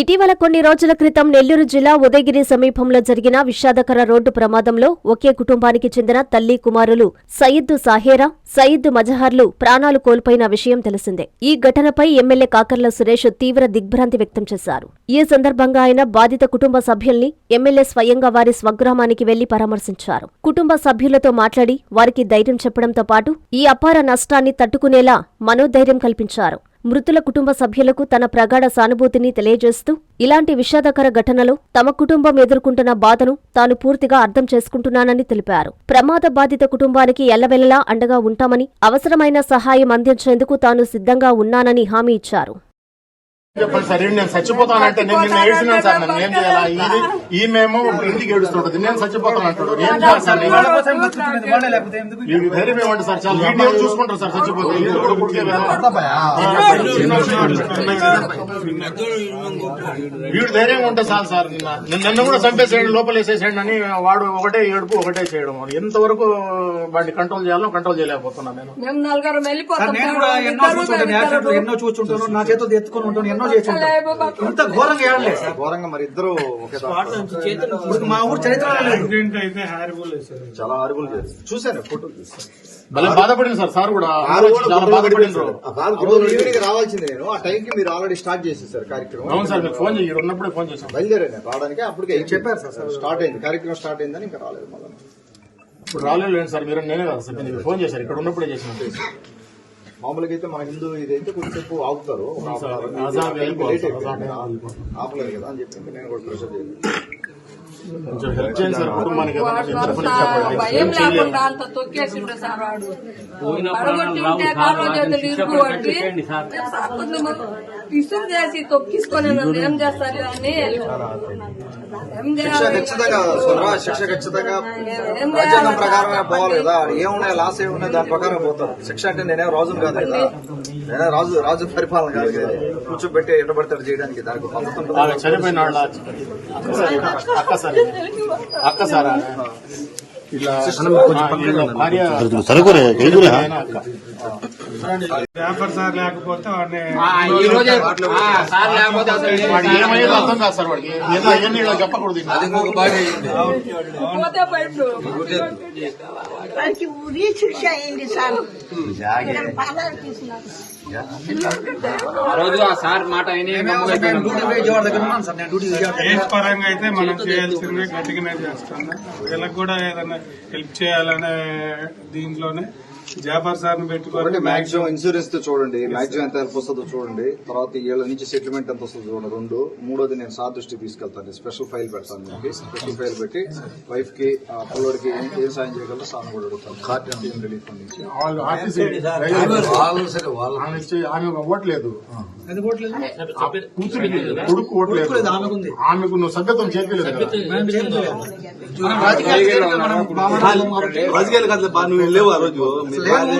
ఇటీవల కొన్ని రోజుల క్రితం నెల్లూరు జిల్లా ఉదయగిరి సమీపంలో జరిగిన విషాదకర రోడ్డు ప్రమాదంలో ఒకే కుటుంబానికి చెందిన తల్లి కుమారులు సయీద్దు సాహేరా సయీద్దు మజహర్లు ప్రాణాలు కోల్పోయిన విషయం తెలిసిందే. ఈ ఘటనపై ఎమ్మెల్యే కాకర్ల సురేష్ తీవ్ర దిగ్భ్రాంతి వ్యక్తం చేశారు. ఈ సందర్భంగా ఆయన బాధిత కుటుంబ సభ్యుల్ని ఎమ్మెల్యే స్వయంగా వారి స్వగ్రామానికి వెళ్ళి పరామర్శించారు. కుటుంబ సభ్యులతో మాట్లాడి వారికి ధైర్యం చెప్పడంతో పాటు ఈ అపార నష్టాన్ని తట్టుకునేలా మనోధైర్యం కల్పించారు. మృతుల కుటుంబ సభ్యులకు తన ప్రగాఢ సానుభూతిని తెలియజేస్తూ ఇలాంటి విషాదకర ఘటనలో తమ కుటుంబం ఎదుర్కొంటున్న బాధను తాను పూర్తిగా అర్థం చేసుకుంటున్నానని తెలిపారు. ప్రమాద బాధిత కుటుంబానికి ఎల్లవెల్లలా అండగా ఉంటామని అవసరమైన సహాయం అందించేందుకు తాను సిద్ధంగా ఉన్నానని హామీ ఇచ్చారు. చెప్పండి సార్ నేను చచ్చిపోతానంటే నేను నిన్న ఏడ్చినాను సార్ నన్ను. ఏం చేయాలా? ఇది ఈమెమో ఇంటికి ఏడుస్తుంటది. నేను చచ్చిపోతాను అంటాడు ఏం చేయాలి సార్ నేను? ధైర్యం సార్ చాలా. వీడియో చూసుకుంటారు సార్ చచ్చిపోతే. ఇది కూడా పుడికే కదా. వీడు ధైర్యంగా ఉంటే చాలు సార్. నిన్న- నన్ను కూడా చంపేసేయండి లోపల వేసేసేయండి అని వాడు ఒకటే ఏడుపు ఒకటే చేయడం. ఎంతవరకు వాడిని కంట్రోల్ చేయాలో కంట్రోల్ చేయలేకపోతున్నాను నేను. మేము నలుగురు సార్ వెళ్ళిపోతాం నేను కూడా ఎన్నో చూస్తుంటాను యాక్సిడెంట్లు ఎన్నో చూస్తుంటాను నా చేతులు ఎత్తుకొని ఉంటాను ఎన్నో చేసి ఉంటాను ఇంత ఘోరంగా ఏడలేదు సార్ ఘోరంగా మరి ఇద్దరు ఒకే దాంట్లో. ఇప్పుడు మా ఊరు చరిత్ర చాలా చేస్తారు చూశాను ఫోటో? చూశాను భలే బాధపడింది సార్. సార్ కూడా ఈవినింగ్ రావాల్సింది నేను. ఆ టైంకి మీరు ఆల్రెడీ స్టార్ట్ చేసేసారు కార్యక్రమం. అవును సార్ మీరు ఫోన్ చేయండి ఉన్నప్పుడే ఫోన్ చేశాం. బయలుదేరాను నేను రావడానికి. అప్పటికే చెప్పారు సార్, సార్. స్టార్ట్ అయింది. కార్యక్రమం స్టార్ట్ అయిందని ఇంకా రాలేదు మళ్ళీ. ఇప్పుడు రాలేదు సార్. మీరు నేనే కదా సార్. మీరు ఫోన్ చేశారు. ఇక్కడ ఉన్నప్పుడే చేసిన మామూలుగా అయితే మన హిందూ ఇదైతే కొంచెంసేపు ఆగుతారు ఆపలేదు కదా అని చెప్పి నేను కూడా ప్రెషర్ చేయలేదు కొంచెం హెల్ప్ చేయండి సార్ కుటుంబానికి. భయం. లేకుండా అంత తొక్కేసిండు సార్ వాడు. పడగొట్టి ఉంటే కాళ్ళు చేతులు ఇరుగు పట్టి ఇసురు చేసి తొక్కిసుకొని నన్ను ఏం చేస్తారు అని? శిక్ష ఖచ్చితంగా స్వరా శిక్ష ఖచ్చితంగా రాజ్యాంగం ప్రకారమే పోవాలి కదా. ఏమున్నాయి? లాస్ ఏమున్నాయి దాని ప్రకారం పోతారు. శిక్ష అంటే నేనే రాజును కాదు కదా. నేనే రాజు రాజు పరిపాలన కాదు కదా. కూర్చోబెట్టి ఎట్టబడతాడు చేయడానికి? దానికి పద్ధతి చనిపోయిన వాళ్ళ అక్క సార్. అక్క సార్. అక్క సార్? ఆమె. ఇట్లా ఆ, వీళ్ళ భార్య జాఫర్ సార్ లేకపోతే వాడిని ఉరి శిక్ష అయింది సార్. రోజు ఆ సార్ మాట కేసు పరంగా అయితే మనం చేయాల్సింది గట్టిగానే చేస్తాం వీళ్ళకి కూడా ఏదైనా హెల్ప్ చేయాలనే దీంట్లోనే జాఫర్ సార్ పెట్టుకొని మాక్సిమం ఇన్సూరెన్స్తో చూడండి. మాక్సిమం ఎంత హెల్ప్ వస్తుందో చూడండి. తర్వాత ఏళ్ళ నుంచి సెటిల్మెంట్ ఎంత వస్తుందో చూడండి. రెండు. మూడోది నేను సార్ దృష్టికి తీసుకెళ్తాను. స్పెషల్ ఫైల్ పెడతాను మీకు. స్పెషల్ ఫైల్ పెట్టి వైఫ్కి పిల్లోడికి ఏం ఏం సాయం చేయగలరో సార్ కూడా అడుగుతాను. రిలీఫ్ ఆమె ఓట్లేదు కూతురికి కొడుకు ఓట్లేదు ఆమెకు ఉంది. ఆమెకు నువ్వు సభ్యత్వం చేయలేదు. మనం రాజకీయాలు కాదు నువ్వు వెళ్ళేవు ఆ రోజు. వాళ్ళు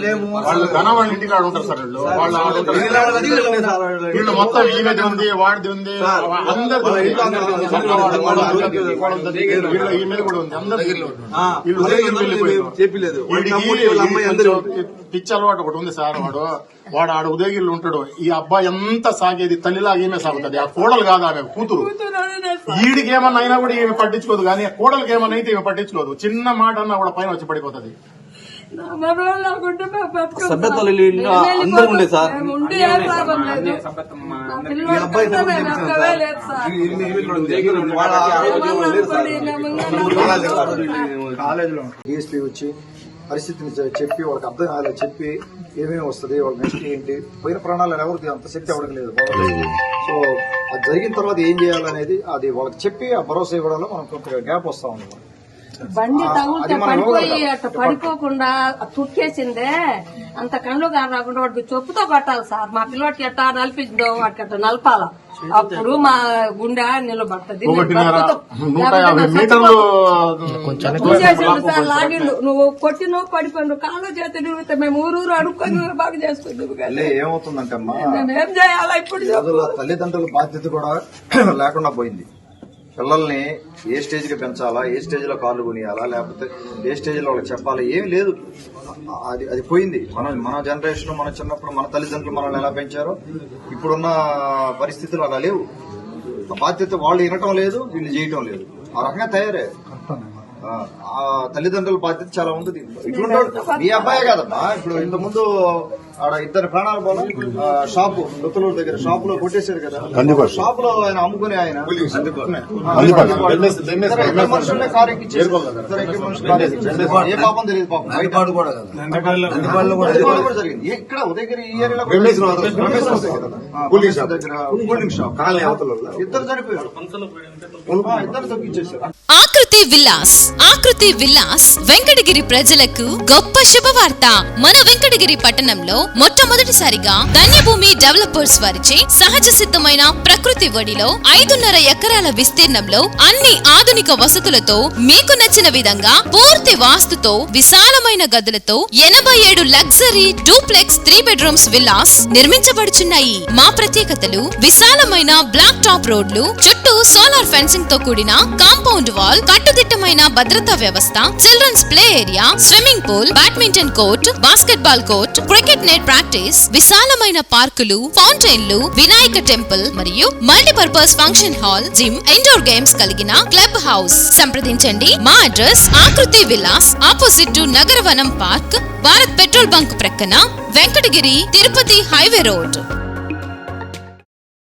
లేము వాళ్ళు ధన వాళ్ళ ఇంటికి ఆడ ఉంటారు సార్ వీళ్ళు. వాళ్ళు మొత్తం ఈమెది ఉంది వాడిది ఉంది అందరిది వీళ్ళ ఈమెది కూడా ఉంది. చెప్పలేదు అందరూ కొంచెం పిచ్చి అలవాటు ఒకటి ఉంది సార్ వాడు. వాడు ఆడ ఉదయగిరిలో ఉంటాడు. ఈ అబ్బాయి ఎంత సాగేది? తల్లిలాగా ఈమె సాగుతుంది. ఆ కోడలు కాదు ఆమె కూతురు. ఈడికి ఏమన్నా అయినా కూడా ఈమె పట్టించుకోదు కానీ కోడలికి ఏమన్నా అయితే ఈమె పట్టించుకోదు. చిన్న మాట అన్నా కూడా పైన వచ్చి పడిపోతుంది. ఉండే సార్. ఇంకా డిఎస్పీ వచ్చి పరిస్థితిని చెప్పి వాళ్ళకి అర్థం కాలేదు చెప్పి ఏమేమి వస్తుంది వాళ్ళ నెక్స్ట్ ఏంటి పోయిన ప్రాణాలను ఎవరికి అంత శక్తి ఎవరికి లేదు. సో అది జరిగిన తర్వాత ఏం చేయాలనేది అది వాళ్ళకి చెప్పి ఆ భరోసా ఇవ్వడంలో మనం కొంత గ్యాప్ వస్తా ఉంది బండి తగిలితే పడిపోయి. అట్ట పడిపోకుండా తుక్కేసిందే అంత కళ్ళు గారు రాకుండా వాడికి చెప్పుతో కొట్టాలి సార్. మా పిల్లవాడికి ఎట్టా నలిపిందో వాడికి అట్ట నలపాల. అప్పుడు మా గుండె నిలబడుతుంది. లాగిండు. నువ్వు కొట్టినో పడిపోయిండు కాళ్ళు చేతి తిరిగితే మేము ఊరూరు అడుక్కొని బాగా చేసుకుంటాము ఏమవుతుందంటే ఏం చేయాలా ఇప్పుడు తల్లిదండ్రుల బాధ్యత కూడా లేకుండా పోయింది. పిల్లల్ని ఏ స్టేజ్కి పెంచాలా ఏ స్టేజ్లో కార్లు కొనియాలా లేకపోతే ఏ స్టేజ్లో వాళ్ళకి చెప్పాలా ఏమి లేదు. అది అది పోయింది. మన మన జనరేషన్ మన చిన్నప్పుడు మన తల్లిదండ్రులు మనల్ని ఎలా పెంచారో ఇప్పుడున్న పరిస్థితులు అలా లేవు. ఆ బాధ్యత వాళ్ళు వినటం లేదు వీళ్ళు చేయటం లేదు. ఆ రకంగా తయారయ్యారు ఆ, తల్లిదండ్రుల బాధ్యత చాలా ఉంది దీంట్లో ఇట్లుంటాడు. మీ అబ్బాయే కదమ్మా. ఇప్పుడు ఇంతకుముందు ఆడ ఇద్దరు ప్రాణాలు పోలా ఆ, షాపు దొత్తలూరు దగ్గర షాప్లో కొట్టేశారు కదా. షాప్. లో ఆయన అమ్ముకునే ఆయన. మనుషులు కారు. ఏ పాపం తెలియదు పాపం. కూడా జరిగింది. ఇక్కడ ఉదయగిరి ఈ ఏరియాలో కూలింగ్ షాప్. ఇద్దరు చనిపోయారు. ఇద్దరు తగ్గించేశారు ఆకృతి విల్లాస్ ఆకృతి విల్లాస్ వెంకటగిరి ప్రజలకు గొప్ప శుభవార్త. మన వెంకటగిరి పట్టణంలో మొట్టమొదటిసారిగా ధన్యభూమి డెవలపర్స్ వారిచే సహజ సిద్ధమైన ప్రకృతి ఒడిలో ఐదున్నర ఎకరాల విస్తీర్ణంలో అన్ని ఆధునిక వసతులతో మీకు నచ్చిన విధంగా పూర్తి వాస్తుతో విశాలమైన గదులతో ఎనభై ఏడు luxury duplex three bedrooms villas నిర్మించబడుచున్నాయి. మా ప్రత్యేకతలు విశాలమైన బ్లాక్ టాప్ రోడ్లు చుట్టూ సోలార్ ఫెన్సింగ్తో కూడిన కాంపౌండ్ వాల్ కట్టుదిట్టమైన భద్రతా వ్యవస్థ children's play area swimming pool badminton court basket court cricket net practice విశాలమైన పార్కులు ఫౌంటైన్లు వినాయక టెంపుల్ మరియు multipurpose function hall gym indoor games కలిగిన క్లబ్ హౌస్. సంప్రదించండి. మా address Aakruthi Vilas opposite to Nagaravanam park Bharat petrol bunk ప్రక్కన Venkatagiri Tirupati highway road.